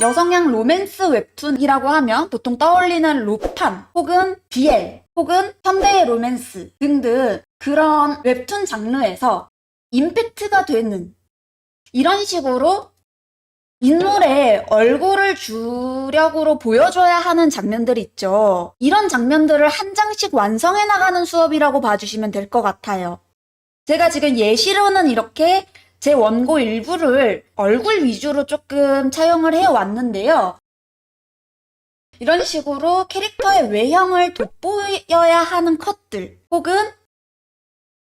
여성향 로맨스 웹툰이라고 하면 보통 떠올리는 로판 혹은 BL 혹은 현대의 로맨스 등등 그런 웹툰 장르에서 임팩트가 되는 이런 식으로 인물의 얼굴을 주력으로 보여줘야 하는 장면들이 있죠. 이런 장면들을 한 장씩 완성해 나가는 수업이라고 봐주시면 될 것 같아요. 제가 지금 예시로는 이렇게 제 원고 일부를 얼굴 위주로 조금 차용을 해 왔는데요. 이런 식으로 캐릭터의 외형을 돋보여야 하는 컷들, 혹은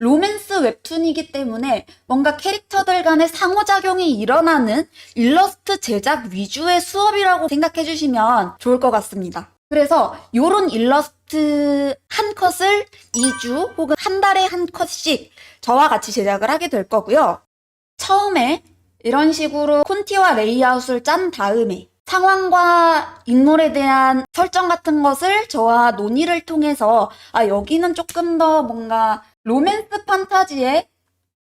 로맨스 웹툰이기 때문에 뭔가 캐릭터들 간의 상호작용이 일어나는 일러스트 제작 위주의 수업이라고 생각해 주시면 좋을 것 같습니다. 그래서 요런 일러스트 한 컷을 2주 혹은 한 달에 한 컷씩 저와 같이 제작을 하게 될 거고요. 처음에 이런 식으로 콘티와 레이아웃을 짠 다음에 상황과 인물에 대한 설정 같은 것을 저와 논의를 통해서 아 여기는 조금 더 뭔가 로맨스 판타지에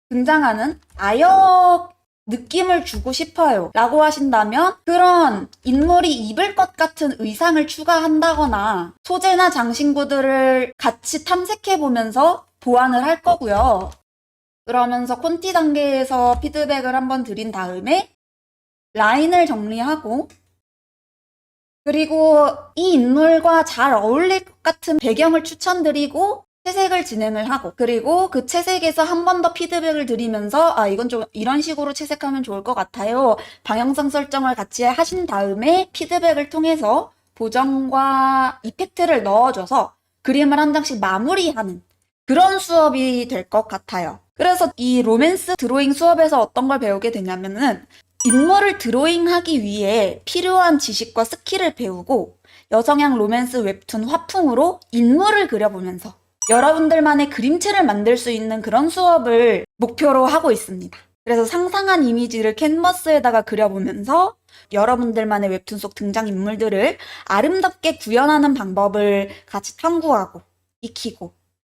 등장하는 아역 느낌을 주고 싶어요 라고 하신다면 그런 인물이 입을 것 같은 의상을 추가한다거나 소재나 장신구들을 같이 탐색해 보면서 보완을 할 거고요. 그러면서 콘티 단계에서 피드백을 한번 드린 다음에 라인을 정리하고 그리고 이 인물과 잘 어울릴 것 같은 배경을 추천드리고 채색을 진행을 하고 그리고 그 채색에서 한 번 더 피드백을 드리면서 아 이건 좀 이런 식으로 채색하면 좋을 것 같아요. 방향성 설정을 같이 하신 다음에 피드백을 통해서 보정과 이펙트를 넣어줘서 그림을 한 장씩 마무리하는 그런 수업이 될 것 같아요 그래서 이 로맨스 드로잉 수업에서 어떤 걸 배우게 되냐면은 인물을 드로잉하기 위해 필요한 지식과 스킬을 배우고 여성향 로맨스 웹툰 화풍으로 인물을 그려보면서 여러분들만의 그림체를 만들 수 있는 그런 수업을 목표로 하고 있습니다. 그래서 상상한 이미지를 캔버스에다가 그려보면서 여러분들만의 웹툰 속 등장인물들을 아름답게 구현하는 방법을 같이 탐구하고 익히고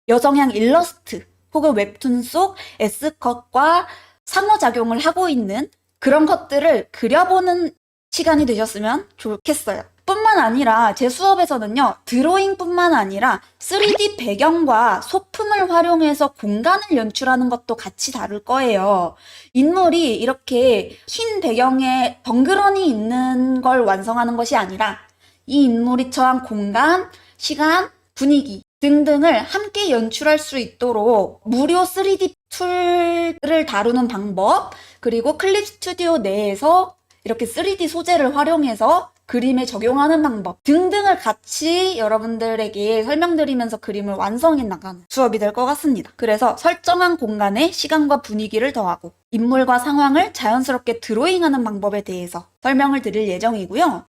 여성향 일러스트 혹은 웹툰 속 S컷과 상호작용을 하고 있는 그런 것들을 그려보는 시간이 되셨으면 좋겠어요. 뿐만 아니라 제 수업에서는요, 드로잉뿐만 아니라 3D 배경과 소품을 활용해서 공간을 연출하는 것도 같이 다룰 거예요. 인물이 이렇게 흰 배경에 덩그러니 있는 걸 완성하는 것이 아니라 이 인물이 처한 공간, 시간, 분위기 등등을 함께 연출할 수 있도록 무료 3D 툴을 다루는 방법, 그리고 클립 스튜디오 내에서 이렇게 3D 소재를 활용해서 그림에 적용하는 방법 등등을 같이 여러분들에게 설명드리면서 그림을 완성해 나가는 수업이 될 것 같습니다. 그래서 설정한 공간에 시간과 분위기를 더하고 인물과 상황을 자연스럽게 드로잉하는 방법에 대해서 설명을 드릴 예정이고요.